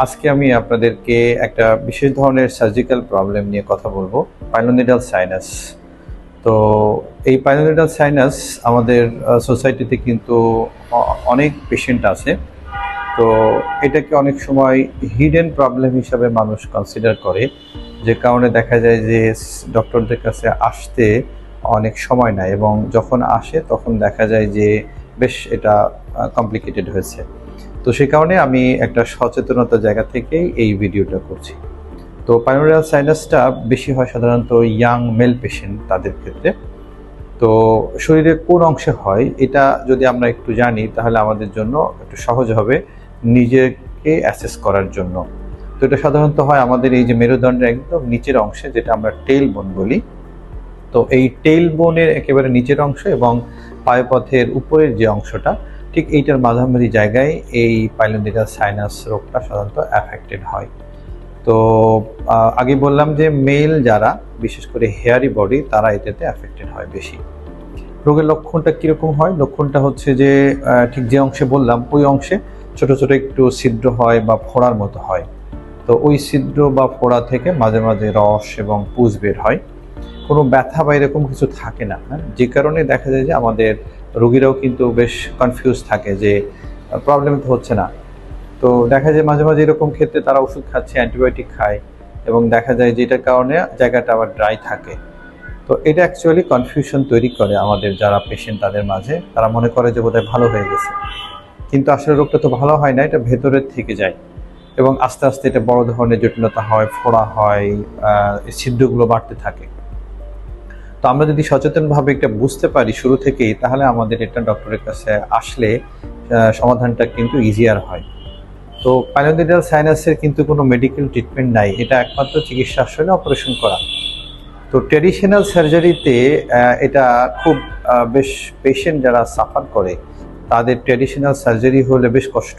আজকে আমি আপনাদেরকে একটা বিশেষ ধরনের সার্জিক্যাল প্রবলেম নিয়ে কথা বলব পাইলোনিডাল সাইনাস তো এই পাইলোনিডাল সাইনাস আমাদের সোসাইটিতে কিন্তু অনেক পেশেন্ট আছে। তো এটাকে অনেক সময় হিডেন প্রবলেম হিসাবে মানুষ কনসিডার করে, যে কারণে দেখা যায় যে ডক্টরদের কাছে আসতে অনেক সময় নেয় এবং যখন আসে তখন দেখা যায় যে বেশ এটা কমপ্লিকেটেড হয়েছে। তো সেই কারণে আমি একটা সচেতনতার জায়গা থেকেই এই ভিডিওটা করছি। তো পাইনোরিয়াল সাইনাসটা বেশি হয় সাধারণত ইয়াং মেল পেশেন্ট তাদের ক্ষেত্রে। তো শরীরের কোন অংশে হয় এটা যদি আমরা একটু জানি তাহলে আমাদের জন্য একটু সহজ হবে নিজেকে অ্যাসেস করার জন্য। তো এটা সাধারণত হয় আমাদের এই যে মেরুদণ্ডের একদম নিচের অংশে যেটা আমরা টেইল বোন বলি। তো এই টেইল বোনের একেবারে নিচের অংশ এবং পায়ুপথের উপরের যে অংশটা ঠিক এইটার মাঝামাঝি জায়গায় এই পাইলোনিডাল সাইনাস রোগটা সাধারণত অ্যাফেক্টেড হয়। তো আগে বললাম যে মেল যারা, বিশেষ করে হেয়ারি বডি তারা এটাতে অ্যাফেক্টেড হয় বেশি। রোগের লক্ষণটা কীরকম হয়? লক্ষণটা হচ্ছে যে ঠিক যে অংশে বললাম, ওই অংশে ছোট ছোট একটু ছিদ্র হয় বা ফোড়ার মতো হয়। তো ওই ছিদ্র বা ফোড়া থেকে মাঝে মাঝে রস এবং পুজ বের হয়। কোনো ব্যথা বা এরকম কিছু থাকে না হ্যাঁ? যে কারণে দেখা যায় যে আমাদের রোগীরাও কিন্তু বেশ কনফিউজ থাকে যে প্রবলেম তো হচ্ছে না। তো দেখা যায় মাঝে মাঝে এরকম ক্ষেত্রে তারা ওষুধ খাচ্ছে অ্যান্টিবায়োটিক খায় এবং দেখা যায় যেটার কারণে জায়গাটা আবার ড্রাই থাকে। তো এটা অ্যাকচুয়ালি কনফিউশন তৈরি করে আমাদের যারা পেশেন্ট তাদের মাঝে। তারা মনে করে যে বোধহয় ভালো হয়ে গেছে। কিন্তু আসলে রোগটা তো ভালো হয় না, এটা ভেতরের থেকে যায়। এবং আস্তে আস্তে এটা বড় ধরনের জটিলতা হয়, ফোড়া হয় ছিদ্রগুলো বাড়তে থাকে। তো আমরা যদি সচেতনভাবে এটা বুঝতে পারি শুরু থেকেই, তাহলে আমাদের এটা ডক্টরের কাছে আসলে সমাধানটা কিন্তু ইজিয়ার হয়। তো পাইলোনিডাল সাইনাসের কিন্তু কোনো মেডিকেল ট্রিটমেন্ট নাই, এটা একমাত্র চিকিৎসা আসলে অপারেশন করা। তো ট্রেডিশনাল সার্জারিতে এটা খুব বেশ পেশেন্ট যারা সাফার করে, তাদের ট্রেডিশনাল সার্জারি হলে বেশ কষ্ট।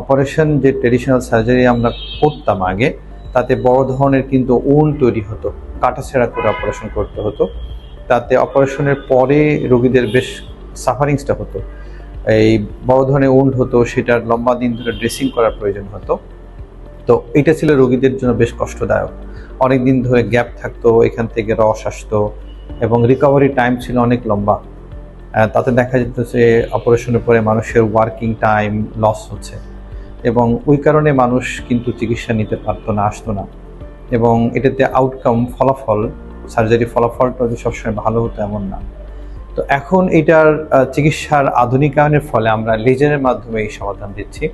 অপারেশন যে ট্রেডিশনাল সার্জারি আমরা করতাম আগে, তাতে বড় ধরনের কিন্তু উন তৈরি হতো। কাটাছেড়া করে অপারেশন করতে হতো। তাতে অপারেশনের পরে রোগীদের বেশ সাফারিংসটা হতো। এই বড় ধরনের উন্ড হতো, সেটার লম্বা দিন ধরে ড্রেসিং করার প্রয়োজন হতো। তো এটা ছিল রোগীদের জন্য বেশ কষ্টদায়ক। অনেক দিন ধরে গ্যাপ থাকতো, এখান থেকে রস আসতো এবং রিকভারি টাইম ছিল অনেক লম্বা। তাতে দেখা যেত যে অপারেশনের পরে মানুষের ওয়ার্কিং টাইম লস হচ্ছে। এবং ওই কারণে মানুষ কিন্তু চিকিৎসা নিতে পারতো না, আসতো না। এবং এটাতে আউটকাম ফলাফল সার্জারি ফলাফলটা যে সবসময় ভালো হতো এমন না। তো এখন এটার চিকিৎসার আধুনিকায়নের ফলে আমরা লেজারের মাধ্যমে এই সমাধান দিচ্ছি।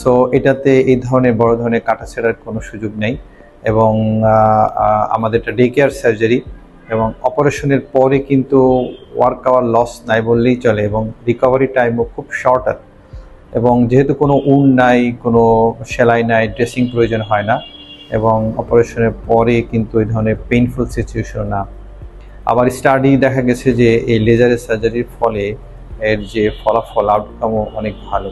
সো এটাতে এই ধরনের, বড় ধরনের কাটা কাটাছেড়ার কোনো সুযোগ নেই এবং আমাদের এটা ডে কেয়ার সার্জারি এবং অপারেশনের পরে কিন্তু ওয়ার্ক আওয়ার লস নাই বললেই চলে এবং রিকভারি টাইমও খুব শর্টার এবং যেহেতু কোনো উন নাই, কোনো সেলাই নাই ড্রেসিং প্রয়োজন হয় না এবং অপারেশনের পরে কিন্তু এই ধরনের পেইনফুল সিচুয়েশন না। আবার স্টাডি দেখা গেছে যে এই লেজারের সার্জারির ফলে এর যে ফলাফল আউটকামও অনেক ভালো।